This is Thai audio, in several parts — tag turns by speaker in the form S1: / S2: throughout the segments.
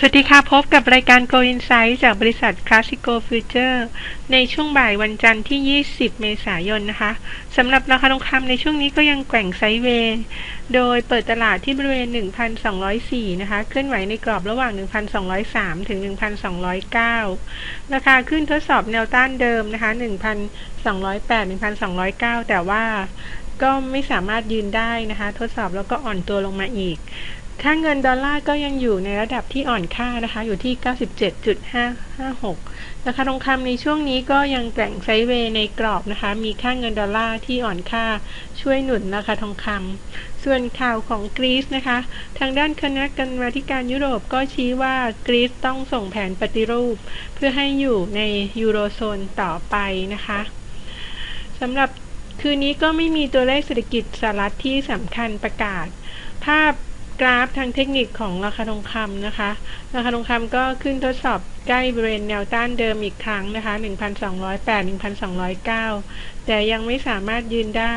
S1: สวัสดีค่ะ พบกับรายการ Go Insight จากบริษัท Classico Future ในช่วงบ่ายวันจันทร์ที่ 20 เมษายนนะคะสำหรับราคาทองคำในช่วงนี้ก็ยังแกว่งไซด์เวย์โดยเปิดตลาดที่บริเวณ 1,204 นะคะ เคลื่อนไหวในกรอบระหว่าง 1,203 ถึง 1,209 ราคาขึ้นทดสอบแนวต้านเดิมนะคะ 1,208 1,209 แต่ว่าก็ไม่สามารถยืนได้นะคะ ทดสอบแล้วก็อ่อนตัวลงมาอีก ค่าเงินดอลลาร์ก็ยังอยู่ในระดับที่อ่อนค่านะคะ อยู่ที่ 97.556 ราคาทองคำในช่วงนี้ก็ยังแกว่งไซด์เวย์ในกรอบนะคะ มีค่าเงินดอลลาร์ที่อ่อนค่าช่วยหนุนราคาทองคำ ส่วนข่าวของกรีซนะคะ ทางด้านคณะกรรมาธิการยุโรปก็ชี้ว่ากรีซต้องส่งแผนปฏิรูป เพื่อให้อยู่ในยูโรโซนต่อไปนะคะสำหรับคืนนี้ก็ไม่มีตัวเลขเศรษฐกิจสหรัฐที่สำคัญประกาศ ภาพ กราฟทางเทคนิคของราคาทองคำนะคะ ราคาทองคำก็ขึ้นทดสอบใกล้บริเวณแนวต้านเดิมอีกครั้งนะคะ 1,208 1,209 แต่ยังไม่สามารถยืนได้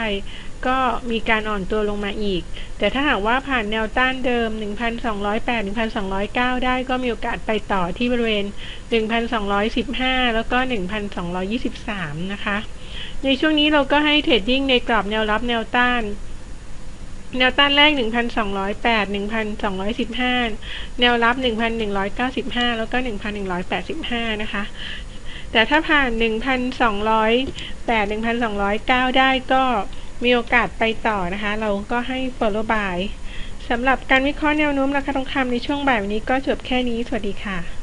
S1: ก็มีการอ่อนตัวลงมาอีก แต่ถ้าหากว่าผ่านแนวต้านเดิม 1,208 1,209 ได้ก็มีโอกาสไปต่อที่บริเวณ 1,215 แล้วก็ 1,223 นะคะ ในช่วงนี้เราก็ให้เทรดดิ้งในกรอบแนวรับแนวต้าน แนวต้านแรก 1,208 1,215 แนวรับ 1,195 แล้วก็ 1,185 นะคะ แต่ถ้าผ่าน 1,208 1,209 ได้ก็มีโอกาสไปต่อนะคะ เราก็ให้ follow buy สำหรับการวิเคราะห์แนวโน้มราคาทองคำในช่วงบ่ายวันนี้ก็จบแค่นี้ สวัสดีค่ะ